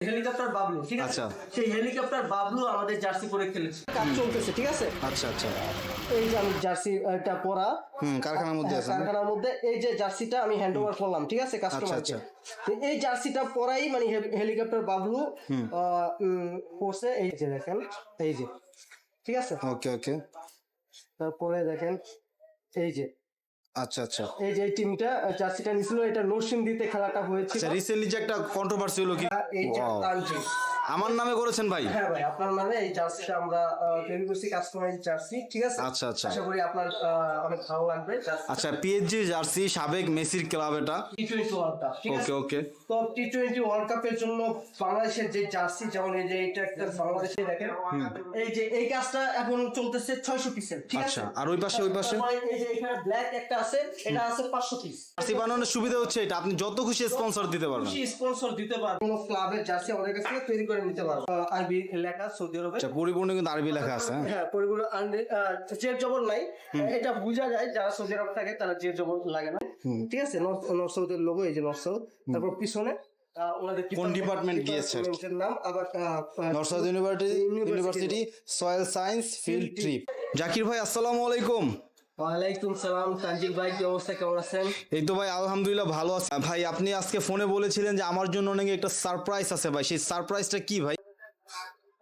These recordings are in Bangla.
হেলিকপ্টার বাবলু ঠিক আছে? আচ্ছা। সেই হেলিকপ্টার বাবলু আমাদের জার্সি পরে খেলেছে। কাজ চলতেছে ঠিক আছে? আচ্ছা আচ্ছা। এই যে আমি জার্সি এটা পরা। হুম কারখানার মধ্যে হ্যাঁ, আছে কারখানার মধ্যে। এই যে জার্সিটা আমি হ্যান্ড ওভার করলাম ঠিক আছে কাস্টমারকে আচ্ছা। তো এই জার্সিটা পরাই মানে হেলিকপ্টার বাবলু আহ, এই যে দেখেন এই যে ঠিক আছে? ওকে ওকে। তারপরে দেখেন এই যে আচ্ছা আচ্ছা। এই যে টিমটা জার্সিটা নিছিল এটা নরসিংদীতে খেলাটা হয়েছিল। আচ্ছা রিসেন্টলি যে একটা কন্ট্রোভার্সি হলো কি? এই যে। আমার নামে করেছেন ভাই? হ্যাঁ ভাই আপনার মানে এই জার্সিটা আমরা তৈরি করছি কাস্টমাইজ জার্সি ঠিক আছে? আচ্ছা, আচ্ছা। আশা করি আপনার অনেক ভালো লাগবে আচ্ছা পিএইচজি জার্সি সাবেক মেসির ক্লাব এটা। T twenty world cup okay okay তো টি টোয়েন্টি ওয়ার্ল্ড কাপের জন্য বাংলাদেশের যে জার্সি যেমন এই যে এটা একটা বাংলাদেশে দেখেন এই যে এই কাজটা এখন চলতেছে ছয়শো পিসের ঠিক আছে? আচ্ছা আর ওই পাশে ওই পাশে? এই যে এখানে ব্ল্যাক একটা আছে এটা আছে পাঁচশো পিস জার্সি বানানোর সুবিধা হচ্ছে এটা আপনি যত খুশি স্পন্সর দিতে পারবেন। খুশি স্পন্সর দিতে পারবে কোনো ক্লাবের জার্সি আমাদের কাছ তৈরি করে নিতে পারবে। আরবি লেখা সৌদি আরবে। আচ্ছা পরিপূর্ণ কিন্তু আরবি লেখা আছে হ্যাঁ? হ্যাঁ জের জবর নাই। এটা বোঝা যায় যারা সৌদি আরব থাকে তারা জের জবর লাগে না। ঠিক আছে নর্থ সাউথের লোগো এই যে নর্থ সাউথ তারপর পিছনে কোন গিয়েছে? নাম আবার north south university university. Soil science field trip. Zakir ভাই আসসালামু আলাইকুম। ওয়ালাইকুম সালাম তানজিল ভাই কি অবস্থা? কেমন আছেন? এই তো ভাই আলহামদুলিল্লাহ ভালো আছে। ভাই আপনি আজকে ফোনে বলেছিলেন যে আমার জন্য নাকি একটা সারপ্রাইজ আছে ভাই। সেই সারপ্রাইজটা কি ভাই?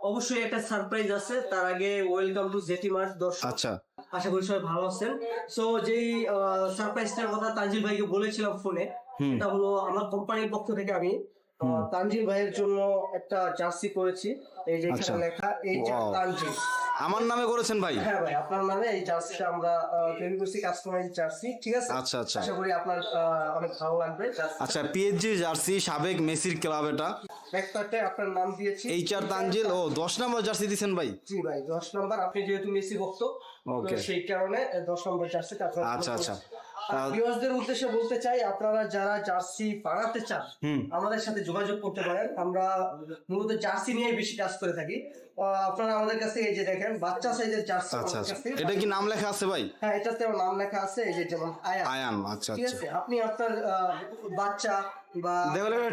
অবশ্যই একটা সারপ্রাইজ আছে। তার আগে ওয়েলকাম টু জেটি মার্চ দর্শক। আচ্ছা। আশা করি সবাই ভালো আছেন। সো যেই সারপ্রাইজটার কথা তানজিল ভাইকে বলেছিলাম ফোনে এটা হলো আমার কোম্পানির পক্ষ থেকে আমি তানজিল ভাইয়ের জন্য একটা জার্সি করেছি এই যে আচ্ছা। লেখা এই যে তানজিল। আমার নামে করেছেন ভাই? হ্যাঁ ভাই আপনার মানে এই জার্সিটা আমরা তৈরি করছি কাস্টমাইজ জার্সি ঠিক আছে? আচ্ছা, আচ্ছা। আশা করি আপনার অনেক ভালো লাগবে আচ্ছা পিএইচজি জার্সি সাবেক মেসির ক্লাব এটা। আপনার নাম দিয়েছি। এইচ আর তানজিল ও দশ নম্বর জার্সি দিছেন ভাই? জি ভাই দশ নম্বর। আপনি যেহেতু মেসি ভক্ত. তো সেই কারণে আহ, দশ নম্বর জার্সিটা আপনার আচ্ছা, আচ্ছা। ভিউয়ার্সদের উদ্দেশ্যে বলতে চাই আপনারা যারা জার্সি বানাতে চান আমাদের সাথে যোগাযোগ করতে পারেন। আমরা মূলত জার্সি নিয়ে বেশি কাজ করে থাকি। আপনারা আমাদের কাছে এই যে দেখেন বাচ্চা সাইজের জার্সি আচ্ছা আচ্ছা। এটা কি নাম লেখা আছে ভাই? হ্যাঁ এটাতে নাম লেখা আছে এই যে যেমন আয়া আয়ান আচ্ছা ঠিক আচ্ছা। আছে আপনি আপনার বাচ্চা বা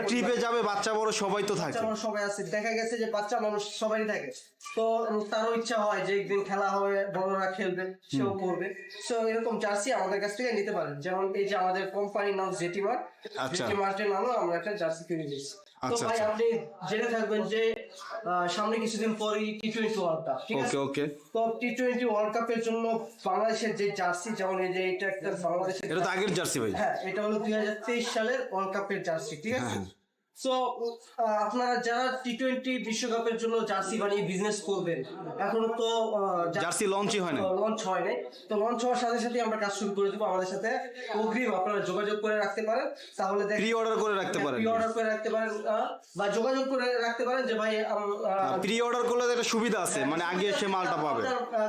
ট্রিপে যাবে বাচ্চা বড় সবাই তো থাকে। সবাই আছে। দেখা গেছে যে বাচ্চা মানুষ সবাই থাকে। তো তারও ইচ্ছা হয় যে একদিন খেলা হবে বড়রা খেলবে সেও করবে। সো এরকম জার্সি আমাদের কাছ থেকে নিতে পারেন। যেমন এই যে আমাদের কোম্পানির নাম জেটি আচ্ছা। জেটি মার্টের নামও আমরা একটা জার্সি কিনে দিয়েছি। তো আচ্ছা, ভাই। আপনি জেনে থাকবেন যে সামনে কিছুদিন পরই টি টোয়েন্টি ওয়ার্ল্ড কাপ ঠিক আছে? ওকে। তো টি টোয়েন্টি ওয়ার্ল্ড কাপের জন্য বাংলাদেশের যে জার্সি যেমন এই যে এটা একটা বাংলাদেশের এটা তো আগের জার্সি ভাই। হ্যাঁ এটা হলো দুই হাজার তেইশ সালের ওয়ার্ল্ড কাপের জার্সি ঠিক আছে? সো আপনারা যারা টি টোয়েন্টি বিশ্বকাপের জন্য জার্সি বানিয়ে বিজনেস করবেন এখনও তো জার্সি লঞ্চই হয় না লঞ্চ হয় নাই। তো লঞ্চ হওয়ার সাথে সাথে আমরা কাজ শুরু করে দেবো। আমাদের সাথে অগ্রিম আপনারা যোগাযোগ করে রাখতে পারেন। তাহলে প্রি অর্ডার করে রাখতে পারেন। প্রি অর্ডার করে রাখতে পারেন বা যোগাযোগ করে রাখতে পারেন যে ভাই প্রি অর্ডার করলে একটা সুবিধা আছে। মানে আগে এসে মালটা পাবে।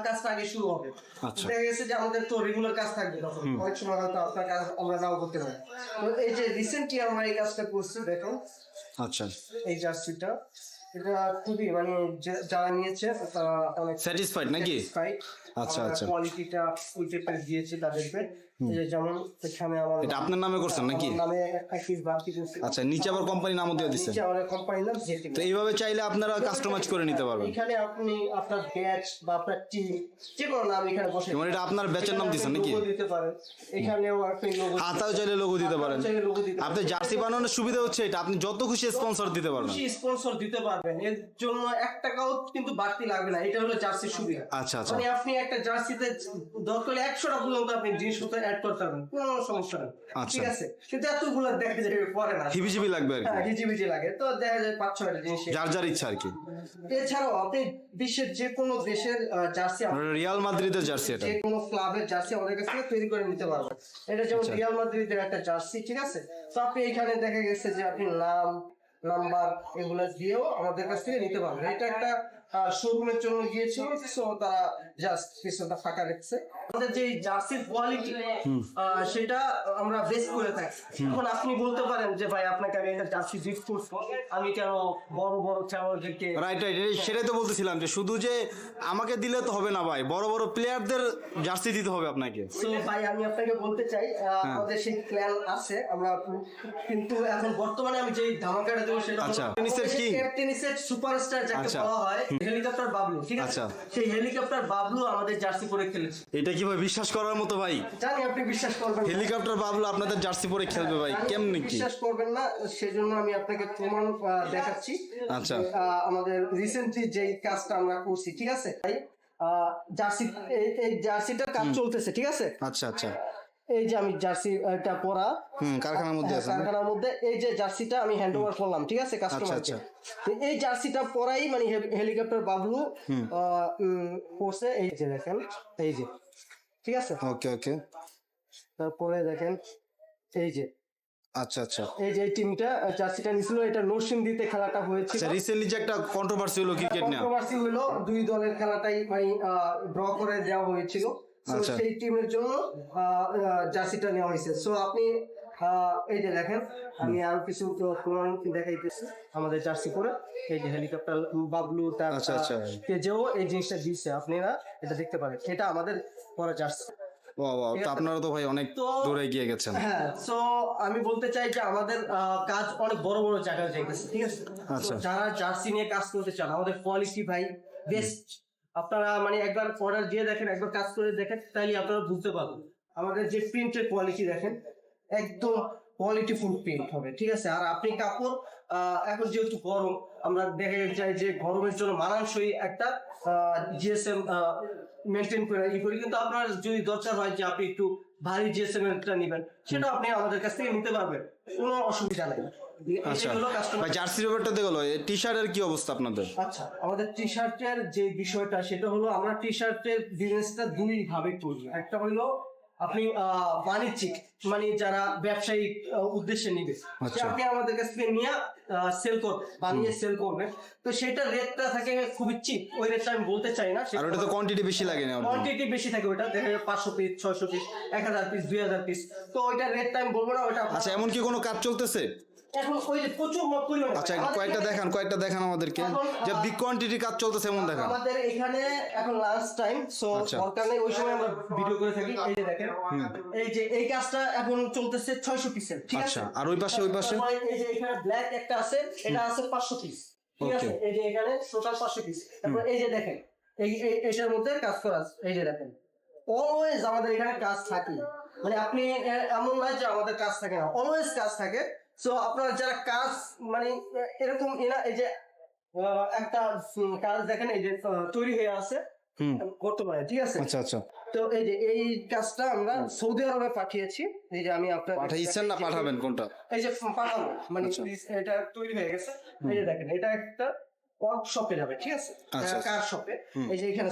কাজটা আগে শুরু হবে। আচ্ছা। দেখা গেছে যে আমাদের তো রেগুলার কাজ থাকবে তখন। অনেক সময় হয়তো আপনার কাজ আমরা নাও করতে পারি। তো এই যে রিসেন্টলি আমরা এই কাজটা করছি দেখুন আচ্ছা। এই জার্সিটা। এটা খুবই মানে যারা নিয়েছে তারা অনেক স্যাটিসফাইড নাকি? আচ্ছা, আচ্ছা। কোয়ালিটিটা ওই টাইপের দিয়েছি তাদেরকে যেমন এখানে আমার এটা আপনার নামে করছেন নাকি? নামে আচ্ছা নিচে আবার কোম্পানি নামও দিয়ে দিচ্ছেন নিচে আমাদের কোম্পানির নাম তো এইভাবে চাইলে আপনারা কাস্টমাইজ করে নিতে পারবেন। এখানে আপনি আপনার ব্যাচ বা আপনার টিম যে কোনো নাম এখানে বসে যেমন এটা আপনার ব্যাচের নাম দিচ্ছেন নাকি? দিতে পারেন। এখানেও আপনি লোগো হাতাও চাইলে লোগো দিতে পারেন। আপনি জার্সি বানানোর সুবিধা হচ্ছে এটা। আপনি যত খুশি স্পন্সর দিতে পারবেন। খুশি স্পন্সর দিতে পারবেন। এর জন্য এক টাকাও কিন্তু বাড়তি লাগবে না। এটা হলো জার্সির সুবিধা। আচ্ছা, আচ্ছা। মানে আপনি একটা জার্সিতে দরকার হলে একশোটা পর্যন্ত আপনি জিনিসপত্র অ্যাড করতে পারবেন। কোনো সমস্যা নেই। আচ্ছা। ঠিক আছে? কিন্তু এতগুলো দেখা যায় পরে না। হিবিজিবি লাগবে আর হ্যাঁ কি হিজিবিজি লাগে। তো দেখা যায় পাঁচ ছয়টা জিনিস। যার যার ইচ্ছা আর কি। এছাড়াও আপনি বিশ্বের যে কোনো দেশের জার্সি রিয়াল মাদ্রিদের জার্সি এটা। যে কোনো ক্লাবের জার্সি আমাদের কাছ তৈরি করে নিতে পারবেন। এটা যেমন আচ্ছা। রিয়াল মাদ্রিদের একটা জার্সি ঠিক আছে? তো আপনি এখানে দেখা গেছে যে আপনি নাম নাম্বার এগুলো দিয়েও আমাদের কাছ থেকে নিতে পারবে। এটা একটা শোরুমের জন্য গিয়েছিল সো তারা জাস্ট পিছনটা ফাঁকা রেখেছে। আমাদের যে জার্সির কোয়ালিটি সেটা আমরা বেস্ট করে থাকি। এখন আপনি বলতে পারেন যে ভাই আপনাকে আমি একটা জার্সি গিফট করব আমি কেন বড় বড় খেলোয়াড়দেরকে রাইট রাইট সেটাই তো বলতেছিলাম যে শুধু যে আমাকে দিলে তো হবে না ভাই বড় বড় প্লেয়ারদের জার্সি দিতে হবে আপনাকে। সো ভাই আমি আপনাকে বলতে চাই হ্যাঁ। আমাদের সেই প্ল্যান আছে আমরা কিন্তু এখন বর্তমানে আমি যে ধামাকাটা দেবো সেটা আচ্ছা, টেনিসের king? টেনিসের সুপারস্টার যাকে আচ্ছা। বলা হয় হেলিকপ্টার বাবলু ঠিক আছে? আচ্ছা। সেই হেলিকপ্টার বাবলু আমাদের জার্সি পরে খেলেছে। এটা কি ভাই বিশ্বাস করার মতো ভাই। জানি আপনি বিশ্বাস করবেন না। হেলিকপ্টার বাবলু আপনাদের জার্সি পরে খেলবে ভাই জানি কেমনি আপনি কি? বিশ্বাস করবেন না সেজন্য আমি আপনাকে প্রমাণ আহ, দেখাচ্ছি। আচ্ছা। যে, আহ, আমাদের রিসেন্টলি যে কাজটা আমরা করছি ঠিক আছে? ভাই আহ, জার্সি এই- এই জার্সিটার কাজ চলতেছে ঠিক আছে? আচ্ছা আচ্ছা। এই যে আমি জার্সি এটা পরা। হুম কারখানার মধ্যে হ্যাঁ, আছে না? কারখানার মধ্যে এই যে জার্সিটা আমি হ্যান্ড ওভার করলাম ঠিক আছে কাস্টমারকে আচ্ছা। এই জার্সিটা পরাই মানে হেলিকপ্টার বাবলু আহ, উম, এই যে দেখেন এই যে। ঠিক আছে? ওকে ওকে তারপরে দেখেন এই যে আচ্ছা আচ্ছা। এই যে টিমটা জার্সিটা নিছিল এটা নরসিংদীতে খেলাটা হয়েছিল। আচ্ছা রিসেন্টলি যে একটা কন্ট্রোভার্সি হলো ক্রিকেট নিয়ে। কন্ট্রোভার্সি হলো দুই দলের খেলাটাই মানে ড্র করে দেওয়া হয়েছিল। আচ্ছা। সেই টিমের জন্য জার্সিটা নেওয়া হয়েছে। সো আপনি এই যে দেখেন আমি আরও কিছু দেখাইতেছি আমাদের জার্সি করে এই যে হেলিকপ্টার বাবলু তার আচ্ছা, আচ্ছা। কেজেও এই জিনিসটা দিচ্ছে আপনারা এটা দেখতে পারেন। এটা আমাদের পরে জার্সি। আপনারা তো ভাই অনেক দূরে গিয়ে গেছেন। হ্যাঁ সো আমি বলতে চাই যে আমাদের কাজ অনেক বড় বড় জায়গায় যাইতেছে ঠিক আছে? আচ্ছা। যারা জার্সি নিয়ে কাজ করতে চান আমাদের কোয়ালিটি ভাই বেস্ট। আপনারা মানে একবার অর্ডার দিয়ে দেখেন একবার কাজ করে দেখেন তাইলে আপনারা বুঝতে পারবেন। আমাদের যে প্রিন্টের কোয়ালিটি দেখেন একদম কোয়ালিটি ফুল প্রিন্ট হবে ঠিক আছে? আর আপনি কাপড় এখন যেহেতু গরম আমরা দেখা যায় যে গরমের জন্য মানানসই একটা জিএসএম মেনটেন করে ই করি। কিন্তু আপনার যদি দরকার হয় যে আপনি একটু ভারী জিএসএম এরটা নেবেন সেটা আপনি আমাদের কাছ থেকে নিতে পারবেন। কোনো অসুবিধা নেই। আচ্ছা। ভাই জার্সি ব্যাপারটা দেখল টি শার্টের কি অবস্থা আপনাদের? আচ্ছা আমাদের টি শার্টের যে বিষয়টা সেটা হলো আমরা টি শার্টের বিজনেসটা দুই ভাবে করি একটা হলো আপনি বাণিজ্যিক মানে যারা ব্যবসায়িক উদ্দেশ্যে নিবে। আচ্ছা। আপনি আমাদের কাছ থেকে নিয়ে সেল কর বানিয়ে সেল করবেন। তো সেটা রেটটা থাকে খুবই চিপ ওই রেটটা আমি বলতে চাই না আর ওটা তো কোয়ান্টিটি বেশি লাগে না। কোয়ান্টিটি বেশি থাকে ওটা দেখা যায় পাঁচশো পিস ছয়শো পিস এক হাজার পিস দুই হাজার পিস তো ওইটা রেটটা আমি বলব না ওটা আচ্ছা এমন কি কোনো কাজ চলতেছে? আচ্ছা কয়েকটা দেখান কয়েকটা দেখান আমাদেরকে। যে বিগ কাজ চলতেছে এমন দেখান। আমাদের এখানে এখন লাঞ্চ টাইম সো আচ্ছা। দরকার নেই ওই সময় আমরা ভিডিও করে থাকি। এই যে দেখেন এই যে এই কাজটা এখন চলতেছে ছয়শো পিসের ঠিক আছে? আচ্ছা আর ওই পাশে ওই পাশে? এই যে এখানে ব্ল্যাক একটা আছে এটা আছে পাঁচশো পিস ঠিক আছে? এই যে এখানে টোটাল পাঁচশো পিস তারপর এই যে দেখেন এই এটার মধ্যে কাজ করা আছে। এই যে দেখেন। অলওয়েজ আমাদের এখানে কাজ থাকে। মানে আপনি এমন নয় যে আমাদের কাজ থাকে না অলওয়েজ কাজ থাকে। সো আপনার যারা কাজ মানে এরকম এনা এই যে একটা কাজ দেখেন এই যে তৈরি হয়ে আছে বর্তমানে ঠিক আছে? আচ্ছা আচ্ছা। তো এই যে এই কাজটা আমরা সৌদি আরবে পাঠিয়েছি। এই যে আমি আপনার পাঠাইছেন না পাঠাবেন কোনটা? এই যে পাঠাবো। মানে আচ্ছা। এটা তৈরি হয়ে গেছে। এই যে দেখেন এটা একটা যাবে ঠিক আছে? আচ্ছা। কার শপে এই যে এখানে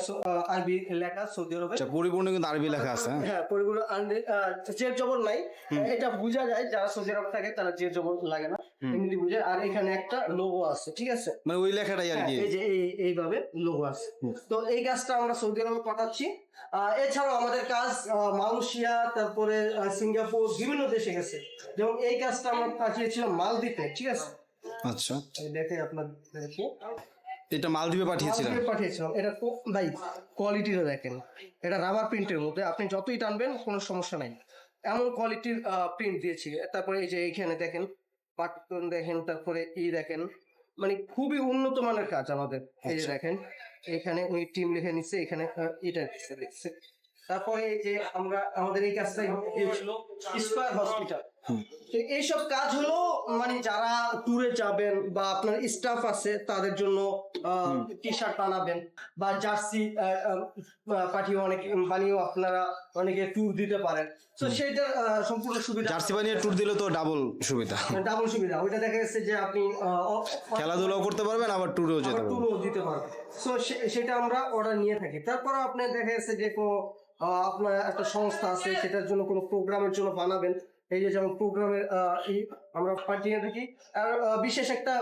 আরবি লেখা সৌদি আরবে আচ্ছা পরিপূর্ণ কিন্তু আরবি লেখা আছে হ্যাঁ? হ্যাঁ জের জবর নাই। এটা বোঝা যায় যারা সৌদি আরব থাকে তারা জের জবর লাগে না। এমনি বুঝে। আর এখানে একটা লোগো আছে ঠিক আছে? মানে ওই লেখাটাই আর হ্যাঁ, কি এই যে এই এইভাবে লোগো আছে। তো এই কাজটা আমরা সৌদি আরবে পাঠাচ্ছি। এছাড়াও আমাদের কাজ মালয়েশিয়া তারপরে সিঙ্গাপুর বিভিন্ন দেশে গেছে। যেমন এই কাজটা আমরা পাঠিয়েছিলাম মালদ্বীপে ঠিক আছে? আচ্ছা। দেখে। আপনাদেরকে এটা মালদ্বীপে পাঠিয়েছিলেন? মালদ্বীপে পাঠিয়েছিলাম। এটা ভাই কোয়ালিটিটা দেখেন। এটা রাবার প্রিন্টের মধ্যে। আপনি যতই টানবেন কোনো সমস্যা নাই। এমন কোয়ালিটির প্রিন্ট দিয়েছি। তারপরে এই যে এইখানে দেখেন পাটন দেখেন তারপরে ই দেখেন। মানে খুবই উন্নত মানের কাজ আমাদের। এই যে দেখেন এখানে উনি টিম লিখে নিচ্ছে এখানে এটা লিখছে লিখছে তারপরে এই যে আমরা আমাদের এই কাজটা দিয়েছিল স্কয়ার হসপিটাল তো এইসব কাজ হলো মানে যারা ট্যুরে যাবেন বা আপনার স্টাফ আছে তাদের জন্য টি শার্ট বানাবেন বা জার্সি পাঠিয়ে অনেক বানিয়েও আপনারা অনেকে ট্যুর দিতে পারেন। তো সেইটা সম্পূর্ণ সুবিধা। জার্সি বানিয়ে ট্যুর দিলে তো ডাবল সুবিধা। ডাবল সুবিধা। ওইটা দেখা যাচ্ছে যে আপনি খেলাধুলাও করতে পারবেন আবার ট্যুরেও যেতে পারবেন। ট্যুরও দিতে পারবেন। সো সেটা আমরা অর্ডার নিয়ে থাকি। তারপর আপনার দেখা যাচ্ছে যে কোনো আপনার একটা সংস্থা আছে সেটার জন্য কোনো প্রোগ্রামের জন্য বানাবেন। এই যে যেমন প্রোগ্রামের আমরা পাঠিয়ে থাকি। আর বিশেষ একটা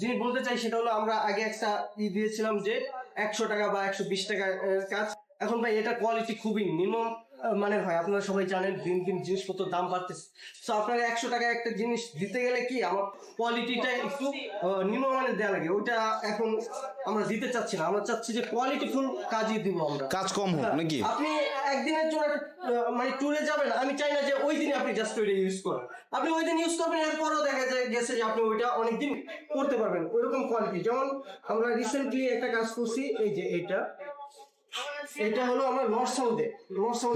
জিনিস বলতে চাই সেটা হলো আমরা আগে একটা ই দিয়েছিলাম যে একশো টাকা বা একশো বিশ আহ, কাজ। এখন ভাই এটা কোয়ালিটি খুবই নিম্ন মানের হয়। আপনারা সবাই জানেন দিন দিন জিনিসপত্র দাম বাড়তেছে। তো আপনার একশো টাকা একটা জিনিস দিতে গেলে কি আমার কোয়ালিটিটা একটু নিম্নমানের দেওয়া লাগে। ওইটা এখন আমরা দিতে চাচ্ছি না। আমরা চাচ্ছি যে কোয়ালিটিফুল কাজই দিব আমরা। কাজ কম হোক নাকি? আপনি একদিনের জন্য একটা, মানে ট্যুরে যাবেন আমি চাই না যে ওই দিনে আপনি জাস্ট ওইটা ইউজ করেন। আপনি ওই দিন ইউজ করবেন এরপরও দেখা যায় গেছে যে আপনি ওইটা অনেকদিন করতে পারবেন। ওইরকম কোয়ালিটি যেমন আমরা রিসেন্টলি একটা কাজ করছি এই যে এইটা এটা হলো আমরা north সাউথে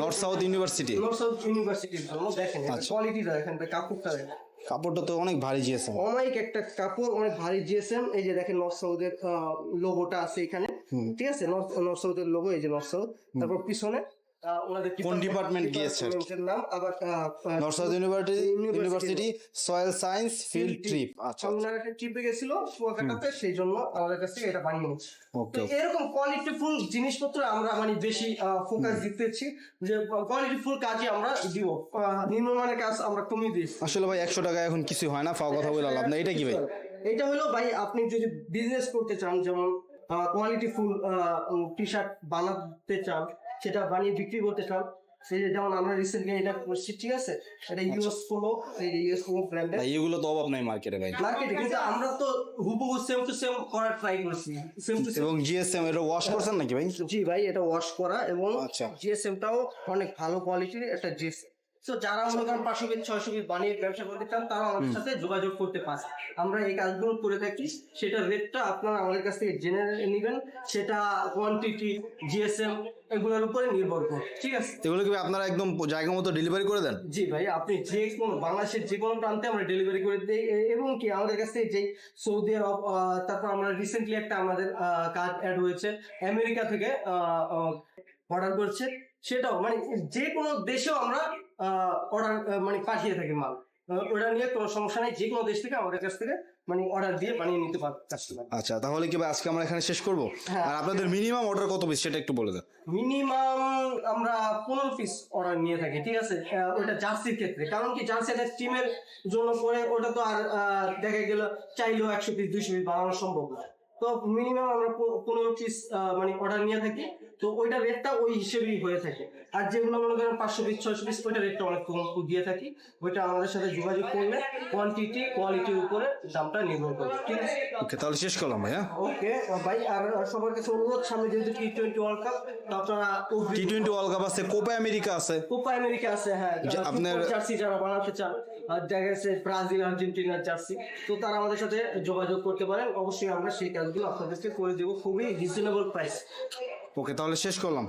north south university north south ইউনিভার্সিটির জন্য দেখেন আচ্ছা। কোয়ালিটিটা দেখেন কাপড়টা দেখেন। কাপড়টা তো অনেক ভারী জিএসএম। অনেক একটা কাপড় অনেক ভারী জিএসএম। এই যে দেখেন নর্থ সাউথের লোগোটা আছে এখানে। ঠিক আছে? নর্থ নর্থ সাউথের লোগো এই যে নর্থ সাউথ তারপর পিছনে কোন department গিয়েছে? নাম? আবার north south university university. Soil science field trip. আচ্ছা ওনারা একটা ট্রিপে গেছিল কুয়াকাটাতে সেই জন্য আমাদের কাছ এটা বানিয়ে নিচ্ছি। তো এরকম কোয়ালিটিফুল জিনিসপত্র আমরা মানে বেশি ফোকাস দিতেছি যে কোয়ালিটিফুল কাজই আমরা দিব। নিম্নমানের কাজ আমরা কমিয়ে দিই। আসলে ভাই একশো টাকা এখন কিছু হয় না ফাও কথা বলে লাভ না এটা কি ভাই? এটা হলো ভাই আপনি যদি বিজনেস করতে চান যেমন কোয়ালিটি ফুল টি শার্ট বানাতে চান সেটা বানিয়ে বিক্রি করতে চান সেই যেমন আমরা রিসেন্টলি এটা করছি ঠিক আছে? এটা ইউএস পোলো এই ইউএস পোলো ব্র্যান্ডের ভাই এগুলো তো অভাব নাই মার্কেটে ভাই। মার্কেটে কিন্তু আমরা তো হুবহু সেম টু সেম করার ট্রাই করছি। সেম টু সেম এবং জিএসএম এটা ওয়াশ করছেন নাকি ভাই? জি ভাই এটা ওয়াশ করা এবং আচ্ছা। জিএসএমটাও অনেক ভালো কোয়ালিটির একটা জিএসএম তো যারা মনে করেন পাঁচশো পিস ছয়শো পিস বানিয়ে ব্যবসা করতে চান তারা আমাদের সাথে যোগাযোগ করতে পারে আমরা এই কাজগুলো করে থাকি। সেটা রেটটা আপনারা আমাদের কাছ থেকে জেনে নেবেন। সেটা কোয়ান্টিটি জিএসএম এগুলোর উপরে নির্ভর করে। ঠিক আছে? এগুলো কি আপনারা একদম জায়গা মতো ডেলিভারি করে দেন? জি ভাই আপনি যে কোনো বাংলাদেশের যে কোনো প্রান্তে আমরা ডেলিভারি করে দিই। এবং কি আমাদের কাছে যে সৌদি আরব তারপর আমরা রিসেন্টলি একটা আমাদের কাজ অ্যাড হয়েছে। আমেরিকা থেকে অর্ডার করছে। সেটাও মানে যে কোনো দেশেও আমরা অর্ডার মানে পাঠিয়ে থাকি মাল। ওটা নিয়ে কোনো সমস্যা নেই যে কোনো দেশ থেকে আমাদের কাছ থেকে মানে অর্ডার দিয়ে বানিয়ে নিতে পারবে আচ্ছা তাহলে কি আজকে আমরা এখানে শেষ করব? হ্যাঁ। আর আপনাদের মিনিমাম অর্ডার কত পিস সেটা একটু বলে দেন। মিনিমাম আমরা পনেরো পিস অর্ডার নিয়ে থাকি ঠিক আছে? ওটা জার্সির ক্ষেত্রে। কারণ কি জার্সি একটা টিমের জন্য পরে ওটা তো আর দেখা গেল চাইলেও একশো পিস দুইশো পিস বানানো সম্ভব না। তো মিনিমাম আমরা পনেরো পিস মানে অর্ডার নিয়ে থাকি। তো ওইটা রেটটা ওই হিসেবেই হয়ে থাকে। আর যেগুলো মনে করেন পাঁচশো পিস ছয়শো পিস ওইটা রেটটা অনেক কম দিয়ে থাকি। ওইটা আমাদের সাথে যোগাযোগ করলে কোয়ান্টিটি কোয়ালিটির উপরে দামটা নির্ভর করে। ঠিক আছে? ওকে তাহলে শেষ করলাম ভাই হ্যাঁ ওকে ভাই আর সবার কাছে অনুরোধ সামনে যেহেতু টি টোয়েন্টি ওয়ার্ল্ড কাপ তো আপনারা টি টোয়েন্টি ওয়ার্ল্ড কাপ আছে কোপা আমেরিকা আছে। কোপা আমেরিকা আছে হ্যাঁ। আপনার- জার্সি যারা বানাতে চান দেখা গেছে ব্রাজিল আর্জেন্টিনার জার্সি। তো তারা আমাদের সাথে যোগাযোগ করতে পারেন অবশ্যই আমরা সেই কাজগুলো আপনাদেরকে করে দেবো খুবই রিজনেবল প্রাইস ওকে তাহলে শেষ করলাম।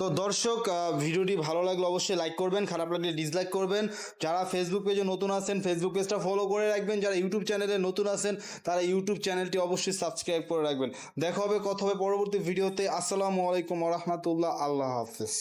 তো দর্শক ভিডিওটি ভালো লাগলে অবশ্যই লাইক করবেন খারাপ লাগলে ডিসলাইক করবেন। যারা ফেসবুক পেজে নতুন আছেন ফেসবুক পেজটা ফলো করে রাখবেন। যারা ইউটিউব চ্যানেলে নতুন আছেন তারা ইউটিউব চ্যানেলটি অবশ্যই সাবস্ক্রাইব করে রাখবেন। দেখা হবে কথা হবে পরবর্তী ভিডিওতে আসসালামু আলাইকুম রহমতুল্লাহ। আল্লাহ হাফেজ।